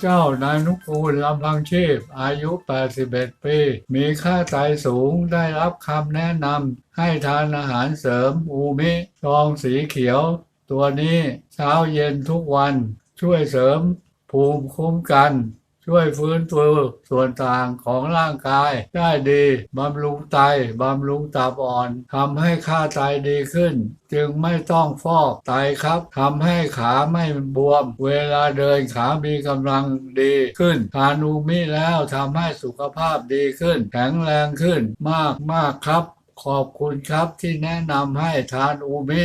เจ้านายนุกูลลำพังชีพ อายุ 81 ปี มีค่าไตสูงได้รับคำแนะนำให้ทานอาหารเสริมอูมิซองสีเขียว ตัวนี้เช้าเย็นทุกวัน ช่วยเสริมภูมิคุ้มกัน ช่วยฟื้นฟูส่วนต่างของร่างกาย ได้ดีบำรุงไตบำรุงตับอ่อนทำให้ค่าไตดีขึ้น จึงไม่ต้องฟอกไตครับทำให้ขาไม่บวม เวลาเดินขามีกำลังดีขึ้นทานอูมิแล้วทำให้สุขภาพดีขึ้น แข็งแรงขึ้นมากมากครับ ขอบคุณครับที่แนะนำให้ทานอูมิ